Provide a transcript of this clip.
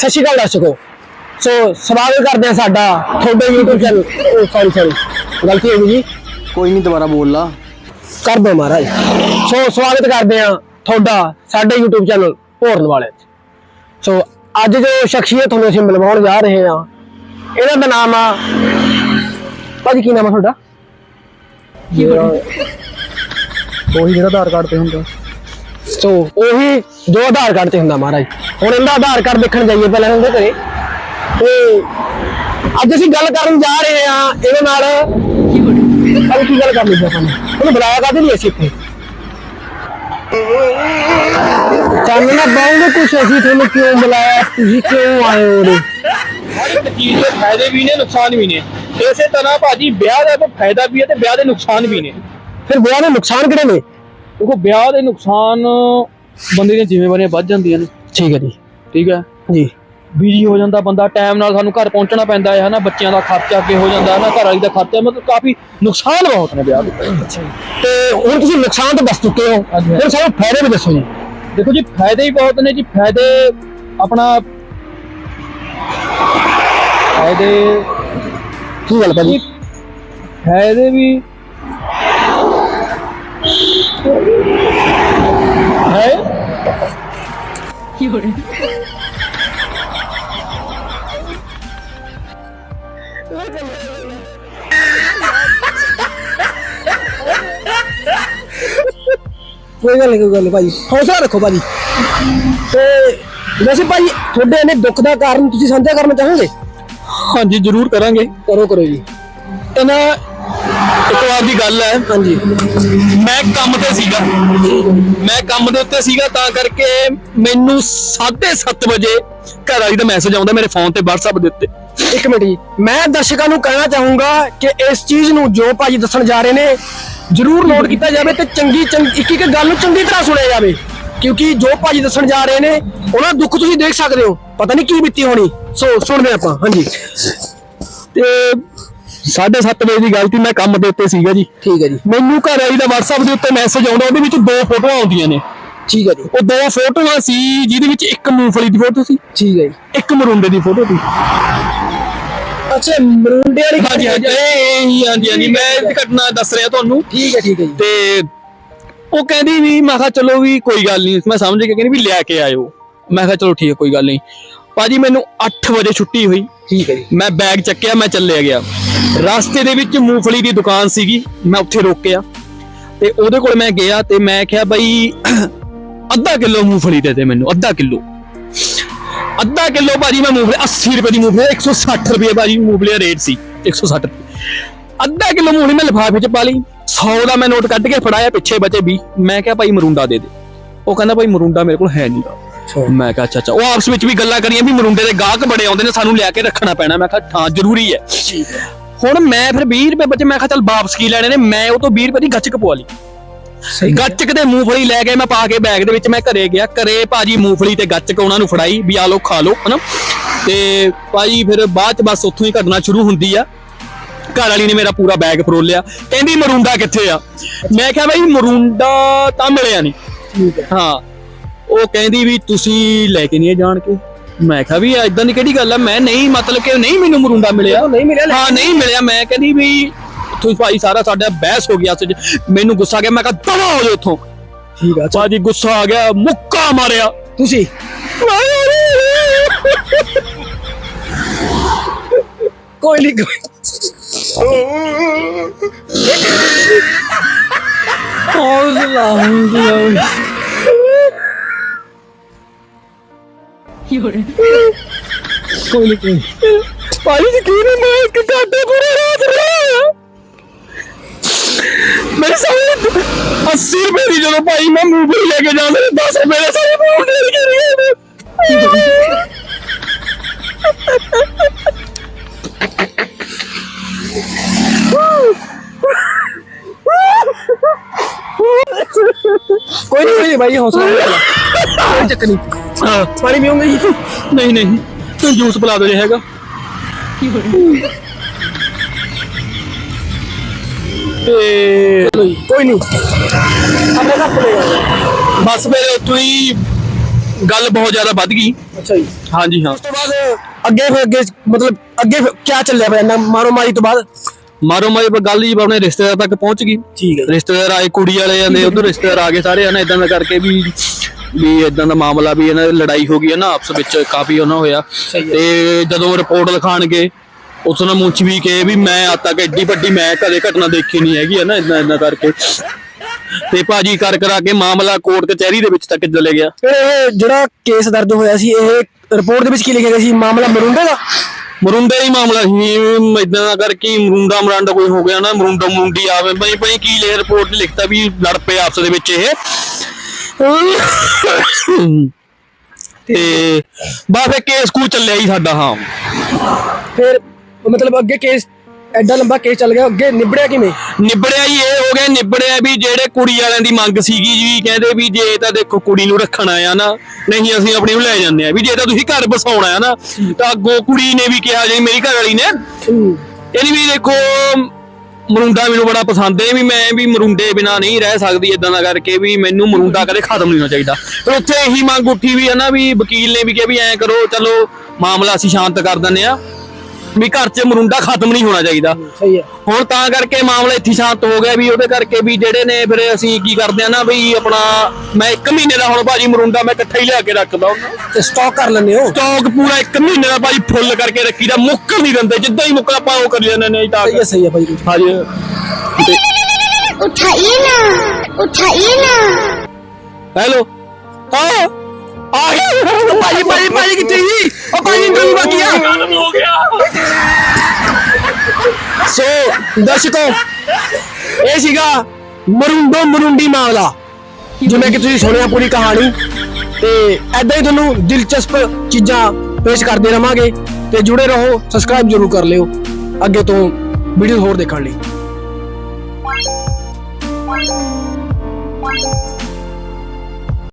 ਸਤਿ ਸ਼੍ਰੀ ਅਕਾਲ ਦਰਸ਼ਕੋ। ਸੋ ਸਵਾਗਤ ਕਰਦੇ ਆ ਸਾਡਾ ਤੁਹਾਡੇ YouTube ਚੈਨਲ ਸੌਰੀ ਸੌਰੀ ਗਲਤੀ ਹੋ ਗਈ ਜੀ? ਕੋਈ ਨਹੀਂ ਦੁਬਾਰਾ ਬੋਲ ਲਾ। ਕਰ ਦੋ ਮਹਾਰਾਜ। ਸੋ ਸਵਾਗਤ ਕਰਦੇ ਆ ਤੁਹਾਡਾ ਸਾਡੇ YouTube ਚੈਨਲ ਭੋਰਨ ਵਾਲੇ 'ਚ। ਸੋ ਅੱਜ ਜੋ ਸ਼ਖਸੀਅਤ ਤੁਹਾਨੂੰ ਅਸੀਂ ਮਿਲਵਾਉਣ ਜਾ ਰਹੇ ਆ ਇਹਨਾਂ ਦਾ ਨਾਮ ਆ ਭਾਜੀ ਕੀ ਨਾਮ ਆ ਤੁਹਾਡਾ? ਉਹੀ ਜਿਹੜਾ ਆਧਾਰ ਕਾਰਡ ਤੇ ਹੁੰਦਾ। ਸੋ ਉਹੀ ਜੋ ਆਧਾਰ ਕਾਰਡ ਤੇ ਹੁੰਦਾ ਮਹਾਰਾਜ। ਹੁਣ ਇਹਦਾ ਆਧਾਰ ਕਾਰਡ ਦੇਖਣ ਜਾਈਏ ਪਹਿਲਾਂ ਇਹਦੇ ਘਰੇ। ਤੇ ਅੱਜ ਅਸੀਂ ਗੱਲ ਕਰਨ ਜਾ ਰਹੇ ਆ ਇਹਦੇ ਨਾਲ। ਕੱਲ ਕੀ ਗੱਲ ਕਰਨੀ ਆਪਾਂ ਨੇ? ਉਹਨੂੰ ਬੁਲਾਇਆ ਕਾਹਦੇ ਲਈ ਅਸੀਂ ਇੱਥੇ? ਚਾਨਣਾ ਬਾਉਂਗੇ ਕੁਛ ਅਸੀਂ ਤੁਹਾਨੂੰ ਕਿਉਂ ਬੁਲਾਇਆ? ਤੁਸੀਂ ਕਿਉਂ ਆਏ ਹੋ ਇੱਕ ਚੀਜ਼ ਦੇ ਫਾਇਦੇ ਵੀ ਨੇ ਨੁਕਸਾਨ ਵੀ ਨੇ। ਇਸੇ ਤਰ੍ਹਾਂ ਭਾਜੀ ਵਿਆਹ ਦਾ ਫਾਇਦਾ ਵੀ ਹੈ ਤੇ ਵਿਆਹ ਦੇ ਨੁਕਸਾਨ ਵੀ ਨੇ। ਫਿਰ ਵਿਆਹ ਦੇ ਨੁਕਸਾਨ ਕਿਹੜੇ ਨੇ? ਦੇਖੋ ਵਿਆਹ ਦੇ ਨੁਕਸਾਨ ਬੰਦੇ ਦੀਆਂ ਜ਼ਿੰਮੇਵਾਰੀਆਂ ਵੱਧ ਜਾਂਦੀਆਂ ਨੇ। ਠੀਕ ਹੈ ਜੀ। ਠੀਕ ਹੈ? ਜੀ। ਬਿਜ਼ੀ ਹੋ ਜਾਂਦਾ ਬੰਦਾ ਟਾਈਮ ਨਾਲ ਸਾਨੂੰ ਘਰ ਪਹੁੰਚਣਾ ਪੈਂਦਾ ਹੈ ਹਨਾ? ਬੱਚਿਆਂ ਦਾ ਖਰਚਾ ਅੱਗੇ ਹੋ ਜਾਂਦਾ ਹੈ ਨਾ ਘਰ ਵਾਲੀ ਦਾ ਖਰਚਾ ਮਤਲਬ ਕਾਫੀ ਨੁਕਸਾਨ ਬਹੁਤ ਨੇ ਵਿਆਹ ਦੇ ਤੇ ਹੁਣ ਤੁਸੀਂ ਨੁਕਸਾਨ ਤਾਂ ਦੱਸ ਚੁੱਕੇ ਹੋ। ਹੁਣ ਸਾਨੂੰ ਫਾਇਦੇ ਵੀ ਦੱਸੋ ਜੀ। ਦੇਖੋ ਜੀ ਫਾਇਦੇ ਹੀ ਬਹੁਤ ਨੇ ਜੀ। ਫਾਇਦੇ ਆਪਣਾ ਫਾਇਦੇ ਕੀ ਗੱਲ ਭਾਜੀ? ਫਾਇਦੇ ਵੀ ਹੈ? ਕੋਈ ਗੱਲ ਨਹੀਂ ਕੋਈ ਗੱਲ ਨਹੀਂ ਭਾਜੀ। ਹੌਸਲਾ ਰੱਖੋ ਭਾਜੀ। ਤੇ ਵੈਸੇ ਭਾਜੀ ਤੁਹਾਡੇ ਇਹਨੇ ਦੁੱਖ ਦਾ ਕਾਰਨ ਤੁਸੀਂ ਸਾਂਝਾ ਕਰਨਾ ਚਾਹੋਗੇ? ਹਾਂਜੀ ਜ਼ਰੂਰ ਕਰਾਂਗੇ। ਕਰੋ ਕਰੋ ਜੀ। ਇਹ ਨਾ ਇੱਕ ਵਾਰ ਦੀ ਗੱਲ ਹੈ। ਹਾਂਜੀ। ਮੈਂ ਕੰਮ ਤੇ ਸੀਗਾ। ਮੈਂ ਕੰਮ ਦੇ ਉੱਤੇ ਸੀਗਾ ਤਾਂ ਕਰਕੇ ਮੈਨੂੰ 7:30 ਵਜੇ ਘਰ ਵਾਲੀ ਦਾ ਮੈਸੇਜ ਆਉਂਦਾ ਮੇਰੇ ਫੋਨ ਤੇ WhatsApp ਦੇ ਉੱਤੇ। ਇੱਕ ਮਿੰਟ ਜੀ। ਮੈਂ ਦਰਸ਼ਕਾਂ ਨੂੰ ਕਹਿਣਾ ਚਾਹੂੰਗਾ ਕਿ ਇਸ ਚੀਜ਼ ਨੂੰ ਜੋ ਭਾਜੀ ਦੱਸਣ ਜਾ ਰਹੇ ਨੇ ਜਰੂਰ ਨੋਟ ਕੀਤਾ ਜਾਵੇ ਤੇ ਚੰਗੀ ਚੰਗੀ ਇੱਕ ਇੱਕ ਗੱਲ ਨੂੰ ਚੰਗੀ ਤਰ੍ਹਾਂ ਸੁਣਿਆ ਜਾਵੇ। ਕਿਉਂਕਿ ਜੋ ਭਾਜੀ ਦੱਸਣ ਜਾ ਰਹੇ ਨੇ ਉਹਨਾਂ ਦਾ ਦੁੱਖ ਤੁਸੀਂ ਦੇਖ ਸਕਦੇ ਹੋ। ਪਤਾ ਨਹੀਂ ਕੀ ਬੀਤੀ ਹੋਣੀ। ਸੋ ਸੁਣਦੇ ਆਪਾਂ। ਹਾਂਜੀ। ਤੇ 7:30 ਵਜੇ ਦੀ ਗੱਲ ਸੀ ਮੈਂ ਕੰਮ ਦੇ ਉੱਤੇ ਸੀਗਾ ਜੀ। ਠੀਕ ਹੈ ਜੀ। ਮੈਨੂੰ ਘਰ ਵਾਲੀ ਦਾ WhatsApp ਦੇ ਉੱਤੇ ਮੈਸੇਜ ਆਉਂਦਾ ਉਹਦੇ ਵਿੱਚ ਦੋ ਫੋਟੋਆਂ ਆਉਂਦੀਆਂ ਨੇ। ਠੀਕ ਹੈ ਜੀ। ਉਹ ਦੋ ਫੋਟੋਆਂ ਸੀ ਜਿਹਦੇ ਵਿੱਚ ਇੱਕ ਮੂੰਗਫਲੀ ਦੀ ਫੋਟੋ ਸੀ ਠੀਕ ਹੈ ਜੀ। ਇੱਕ ਮਰੁੰਡੇ ਦੀ ਫੋਟੋ ਸੀ। ਅੱਛਾ ਮਰੂੰਡੇ ਵਾਲੀ ਹਾਂਜੀ ਹਾਂਜੀ ਹਾਂਜੀ ਹਾਂਜੀ ਮੈਂ ਇਹ ਘਟਨਾ ਦੱਸ ਰਿਹਾ ਤੁਹਾਨੂੰ। ਠੀਕ ਹੈ ਠੀਕ ਹੈ ਜੀ। ਤੇ ਉਹ ਕਹਿੰਦੀ ਵੀ ਮੈਂ ਕਿਹਾ ਚਲੋ ਵੀ ਕੋਈ ਗੱਲ ਨਹੀਂ ਮੈਂ ਸਮਝ ਗਿਆ ਕਹਿੰਦੀ ਵੀ ਲਿਆ ਕੇ ਆਇਓ। ਮੈਂ ਕਿਹਾ ਚਲੋ ਠੀਕ ਹੈ ਕੋਈ ਗੱਲ ਨਹੀਂ। ਭਾਜੀ ਮੈਨੂੰ 8 ਵਜੇ ਛੁੱਟੀ ਹੋਈ। ਠੀਕ ਹੈ ਜੀ। ਮੈਂ ਬੈਗ ਚੱਕਿਆ ਮੈਂ ਚੱਲਿਆ ਗਿਆ। ਰਸਤੇ ਦੇ ਵਿੱਚ ਮੂੰਗਫਲੀ ਦੀ ਦੁਕਾਨ ਸੀਗੀ ਮੈਂ ਉੱਥੇ ਰੋਕਿਆ। ਤੇ ਉਹਦੇ ਕੋਲ ਮੈਂ ਗਿਆ ਤੇ ਮੈਂ ਕਿਹਾ ਬਈ ਅੱਧਾ ਕਿਲੋ ਮੂੰਗਫਲੀ ਦੇ ਦੇ ਮੈਨੂੰ ਅੱਧਾ ਕਿਲੋ। ਅੱਧਾ ਕਿਲੋ ਭਾਜੀ ਮੈਂ ਮੂੰਗਫਲੀ 80 ਰੁਪਏ ਦੀ ਮੂੰਗਫਲੀ 160 ਰੁਪਏ ਭਾਜੀ ਮੂੰਗਫਲੀ ਦਾ ਰੇਟ ਸੀ 160 ਰੁਪਏ। ਅੱਧਾ ਕਿਲੋ ਮੂੰਗਫਲੀ ਮੈਂ ਲਿਫਾਫੇ 'ਚ ਪਾ ਲਈ 100 ਦਾ ਮੈਂ ਨੋਟ ਕੱਢ ਕੇ ਫੜਾਇਆ ਪਿੱਛੇ ਬਚੇ ਵੀ ਮੈਂ ਕਿਹਾ ਭਾਈ ਮਰੁੰਡਾ ਦੇ ਦੇ। ਉਹ ਕਹਿੰਦਾ ਭਾਈ ਮਰੁੰਡਾ ਮੇਰੇ ਕੋਲ ਹੈ ਨਹੀਂਗਾ ਮੈਂ ਕਿਹਾ ਅੱਛਾ ਅੱਛਾ। ਉਹ ਆਪਸ ਵਿੱਚ ਵੀ ਗੱਲਾਂ ਕਰੀਆਂ ਵੀ ਮਰੁੰਡੇ ਦੇ ਗਾਹਕ ਬੜੇ ਆਉਂਦੇ ਨੇ ਸਾਨੂੰ ਲਿਆ ਕੇ ਰੱਖਣਾ ਪੈਣਾ। ਮੈਂ ਕਿਹਾ ਹਾਂ ਜ਼ਰੂਰੀ ਹੈ। ਹੁਣ ਮੈਂ ਫਿਰ 20 ਰੁਪਏ ਬਚੇ ਮੈਂ ਕਿਹਾ ਚੱਲ ਵਾਪਸ ਕੀ ਲੈਣੇ ਨੇ? ਮੈਂ ਉਹ ਤੋਂ 20 ਰੁਪਏ ਦੀ ਗੱਚਕ ਪਵਾ ਲਈ। ਸਹੀ ਗੱਚਕ ਤੇ ਮੂੰਗਫਲੀ ਲੈ ਕੇ ਮੈਂ ਪਾ ਕੇ ਬੈਗ ਦੇ ਵਿੱਚ ਮੈਂ ਘਰੇ ਗਿਆ। ਘਰੇ ਭਾਜੀ ਮੂੰਗਫਲੀ ਤੇ ਗੱਚਕ ਉਹਨਾਂ ਨੂੰ ਫੜਾਈ ਵੀ ਆ ਲੋ ਖਾ ਲੋ ਹਨਾ? ਤੇ ਭਾਜੀ ਫਿਰ ਬਾਅਦ ਚ ਬਸ ਉੱਥੋਂ ਹੀ ਘਟਨਾ ਸ਼ੁਰੂ ਹੁੰਦੀ ਆ। ਘਰ ਵਾਲੀ ਨੇ ਮੇਰਾ ਪੂਰਾ ਬੈਗ ਫਰੋਲਿਆ। ਕਹਿੰਦੀ ਮਰੁੰਡਾ ਕਿੱਥੇ ਆ? ਮੈਂ ਕਿਹਾ ਬਈ ਮਰੁੰਡਾ ਤਾਂ ਮਿਲਿਆ ਨਹੀਂ। ਠੀਕ ਹੈ। ਹਾਂ। ਉਹ ਕਹਿੰਦੀ ਵੀ ਤੁਸੀਂ ਲੈ ਕੇ ਨਹੀਂ ਜਾਣ ਕੇ। ਮੈਂ ਕਿਹਾ ਵੀ ਇਦਾਂ ਦੀ ਕਿਹੜੀ ਗੱਲ ਆ? ਮੈਂ ਨਹੀਂ ਮਤਲਬ ਕਿ ਨਹੀਂ ਮੈਨੂੰ ਮਰੁੰਡਾ ਮਿਲਿਆ। ਨਹੀਂ ਮਿਲਿਆ ਲੈ ਹਾਂ ਨਹੀਂ ਮਿਲਿਆ। ਮੈਂ ਕਹਿੰਦੀ ਵੀ ਤੁਸੀਂ ਭਾਈ ਸਾਰਾ ਸਾਡਾ ਬਹਿਸ ਹੋ ਗਿਆ ਸੀ ਮੈਨੂੰ ਗੁੱਸਾ ਆ ਗਿਆ। ਮੈਂ ਕਿਹਾ ਦਵਾ ਹੋ ਜਾ ਉੱਥੋਂ ਠੀਕ ਹੈ ਭਾਜੀ ਗੁੱਸਾ ਆ ਗਿਆ ਮੁੱਕਾ ਮਾਰਿਆ। ਤੁਸੀਂ? ਕੋਈ ਨਹੀਂ ਕੋਈ ਹੌਸਲਾ ਹੌਸਲਾ ਕੋਈ ਨਹੀਂ ਕੋਈ ਨੀ। ਭਾਈ ਯਕੀਨ ਹੈ ਮੈਂ ਇੱਕ ਘੰਟੇ ਪੂਰੇ ਰਾਤ ਰਿਹਾ ਮੇਰੇ ਸਾਰੇ 80 ਰੁਪਏ ਦੀ ਜਦੋਂ ਭਾਈ ਮੈਂ ਮੂਵੀ ਲੈ ਕੇ ਜਾਂਦਾ 10 ਰੁਪਏ ਦੇ ਸਾਰੇ ਮੂਵੀ ਲੈ ਕੇ ਗਿਆ ਕੋਈ ਨਹੀਂ ਕੋਈ ਨਹੀਂ ਭਾਈ ਹੌਸਲਾ। ਕੋਈ ਚੱਕਰ ਨਹੀਂ। ਹਾਂ। ਪਾਣੀ ਪੀਓਗੇ? ਜੀ ਨਹੀਂ ਨਹੀਂ। ਤੂੰ ਜੂਸ ਪਿਲਾ ਦੋ ਜੇ ਹੈਗਾ। ਤੇ ਕੋਈ ਨਹੀਂ। ਆਪਣੇ ਘਰ ਚਲੇ ਜਾਓ। ਬਸ ਫਿਰ ਉੱਥੋਂ ਹੀ ਗੱਲ ਬਹੁਤ ਜ਼ਿਆਦਾ ਵੱਧ ਗਈ। ਅੱਛਾ ਜੀ। ਹਾਂਜੀ ਹਾਂ। ਉਸ ਤੋਂ ਬਾਅਦ ਅੱਗੇ ਫਿਰ ਅੱਗੇ ਮਤਲਬ ਅੱਗੇ ਫਿਰ ਕਿਆ ਚੱਲਿਆ ਇੰਨਾ ਮਾਰੋ ਮਾਰੀ ਤੋਂ ਬਾਅਦ? ਮਾਰੋ ਮਾਰੀ ਪਰ ਗੱਲ ਜੀ ਆਪਣੇ ਰਿਸ਼ਤੇਦਾਰ ਤੱਕ ਪਹੁੰਚ ਗਈ। ਠੀਕ ਹੈ ਰਿਸ਼ਤੇਦਾਰ ਆਏ ਕੁੜੀ ਵਾਲੇ ਜਾਂਦੇ ਉਧਰ ਰਿਸ਼ਤੇਦਾਰ ਆ ਗਏ ਸਾਰੇ ਹਨਾ ਇਦਾਂ ਦਾ ਕਰਕੇ ਵੀ ਵੀ ਇਦਾਂ ਦਾ ਮਾਮਲਾ ਵੀ ਇਹਨਾਂ ਦੀ ਲੜਾਈ ਹੋ ਗਈ ਹੈ ਨਾ ਆਪਸ ਵਿੱਚ ਕਾਫੀ ਉਹਨਾਂ ਹੋਇਆ। ਤੇ ਜਦੋਂ ਰਿਪੋਰਟ ਲਿਖਾਣਗੇ ਉਸ ਨੂੰ ਮੁੱਛ ਵੀ ਕੇ ਵੀ ਮੈਂ ਅੱਜ ਤੱਕ ਐਡੀ ਵੱਡੀ ਮੈਂ ਕਦੇ ਘਟਨਾ ਦੇਖੀ ਨਹੀਂ ਹੈਗੀ ਹੈ ਨਾ ਇਦਾਂ ਇਦਾਂ ਕਰਕੇ। ਤੇ ਭਾਜੀ ਕਰ ਕਰਾ ਕੇ ਮਾਮਲਾ ਕੋਰਟ ਕਚਹਿਰੀ ਦੇ ਵਿੱਚ ਤੱਕ ਚਲੇ ਗਿਆ। ਇਹ ਜਿਹੜਾ ਕੇਸ ਦਰਜ ਹੋਇਆ ਸੀ ਇਹ ਰਿਪੋਰਟ ਦੇ ਵਿੱਚ ਕੀ ਲਿਖਿਆ ਗਿਆ ਸੀ? ਮਾਮਲਾ ਮਰੁੰਡੇ ਦਾ? ਮਰੁੰਡੇ ਹੀ ਮਾਮਲਾ ਸੀ ਇਦਾਂ ਦਾ ਕਰਕੇ ਮਰੁੰਡਾ ਮਰਾਂਡਾ ਕੋਈ ਹੋ ਗਿਆ ਨਾ ਮਰੁੰਡਾ ਮੁੰਡੀ ਆਵੇ ਬਈ ਬਈ ਕੀ ਲੈ ਰਿਪੋਰਟ ਲਿਖਤਾ ਵੀ ਲੜ ਪਏ ਆਪਸ ਦੇ ਵਿੱਚ ਇਹ। ਤੇ ਬਾ ਫੇ ਕੇਸ ਕੂ ਚੱਲਿਆ ਹੀ ਸਾਡਾ ਹਾਂ। ਫਿਰ ਮਤਲਬ ਅੱਗੇ ਕੇਸ ਐਡਾ ਲੰਬਾ ਕੇਸ ਚੱਲ ਗਿਆ ਅੱਗੇ ਨਿਬੜਿਆ ਕਿਵੇਂ? ਨਿਬੜਿਆ ਹੀ ਇਹ ਹੋ ਗਿਆ ਨਿਬੜਿਆ ਵੀ ਜਿਹੜੇ ਕੁੜੀ ਵਾਲਿਆਂ ਦੀ ਮੰਗ ਸੀਗੀ ਜੀ ਕਹਿੰਦੇ ਵੀ ਜੇ ਤਾਂ ਦੇਖੋ ਕੁੜੀ ਨੂੰ ਰੱਖਣਾ ਆ ਨਾ ਨਹੀਂ ਅਸੀਂ ਆਪਣੀ ਨੂੰ ਲੈ ਜਾਂਦੇ ਆ ਵੀ ਜੇ ਤਾਂ ਤੁਸੀਂ ਘਰ ਬਸਾਉਣਾ ਆ ਨਾ ਤਾਂ ਅੱਗੋਂ ਕੁੜੀ ਨੇ ਵੀ ਕਿਹਾ ਜੀ ਮੇਰੀ ਘਰ ਵਾਲੀ ਨੇ ਇਹਨੀ ਵੀ ਦੇਖੋ ਮਰੁੰਡਾ ਮੈਨੂੰ ਬੜਾ ਪਸੰਦ ਹੈ ਵੀ ਮੈਂ ਵੀ ਮਰੁੰਡੇ ਬਿਨਾ ਨਹੀਂ ਰਹਿ ਸਕਦੀ ਇਦਾਂ ਦਾ ਕਰਕੇ ਵੀ ਮੈਨੂੰ ਮਰੁੰਡਾ ਕਦੇ ਖਤਮ ਨਹੀਂ ਹੋਣਾ ਚਾਹੀਦਾ। ਤੇ ਉੱਥੇ ਇਹੀ ਮੰਗ ਉੱਠੀ ਵੀ ਹੈ ਨਾ ਵੀ ਵਕੀਲ ਨੇ ਵੀ ਕਿਹਾ ਵੀ ਐਂ ਕਰੋ, ਚਲੋ ਮਾਮਲਾ ਅਸੀਂ ਸ਼ਾਂਤ ਕਰ ਦਿੰਦੇ ਆ ਵੀ ਘਰ 'ਚ ਮਰੁੰਡਾ ਖਤਮ ਨਹੀਂ ਹੋਣਾ ਚਾਹੀਦਾ। ਸਹੀ ਹੈ ਹੁਣ ਤਾਂ ਕਰਕੇ ਮਾਮਲਾ ਇੱਥੇ ਸ਼ਾਂਤ ਹੋ ਗਿਆ ਵੀ ਉਹਦੇ ਕਰਕੇ ਵੀ ਜਿਹੜੇ ਨੇ ਫਿਰ ਅਸੀਂ ਕੀ ਕਰਦੇ ਆ ਨਾ ਵੀ ਆਪਣਾ ਮੈਂ 1 ਮਹੀਨੇ ਦਾ ਹੁਣ ਭਾਜੀ ਮਰੁੰਡਾ ਮੈਂ ਇਕੱਠਾ ਹੀ ਲਿਆ ਕੇ ਰੱਖਦਾ ਤੇ ਸਟਾਕ ਕਰ ਲੈਂਦੇ ਹੋ? ਸਟਾਕ ਪੂਰਾ 1 ਮਹੀਨੇ ਦਾ ਭਾਜੀ ਫੁੱਲ ਕਰਕੇ ਰੱਖੀਦਾ ਮੁੱਕਰ ਨਹੀਂ ਦਿੰਦੇ ਜਿੱਦਾਂ ਹੀ ਮੁੱਕਰ ਆਪਾਂ ਉਹ ਕਰ ਜਾਂਦੇ ਨੇ ਤਾਂ ਸਹੀ ਹੈ ਸਹੀ ਹੈ ਭਾਜੀ। ਹਾਂਜੀ। ਉਠਾਈ ਨਾ ਉਠਾਈ ਨਾ। ਹੈਲੋ। ਹਾਂ ਆ ਗਿਆ। ਭਾਜੀ ਭਾਜੀ ਭਾਜੀ। ਦਰਸ਼ਕੋ, ਇਹ ਸੀਗਾ ਮਰੁੰਡੋ ਮਰੁੰਡੀ ਮਾਮਲਾ। ਜਿਵੇਂ ਕਿ ਤੁਸੀਂ ਸੁਣਿਆ ਪੂਰੀ ਕਹਾਣੀ, ਤੇ ਐਦਾਂ ਹੀ ਤੁਹਾਨੂੰ ਦਿਲਚਸਪ ਚੀਜ਼ਾਂ ਪੇਸ਼ ਕਰਦੇ ਰਵਾਂਗੇ, ਤੇ ਜੁੜੇ ਰਹੋ ਸਬਸਕ੍ਰਾਈਬ ਜ਼ਰੂਰ ਕਰ ਲਿਓ, ਅੱਗੇ ਤੋਂ ਵੀਡੀਓ ਹੋਰ ਦੇਖਣ ਲਈ।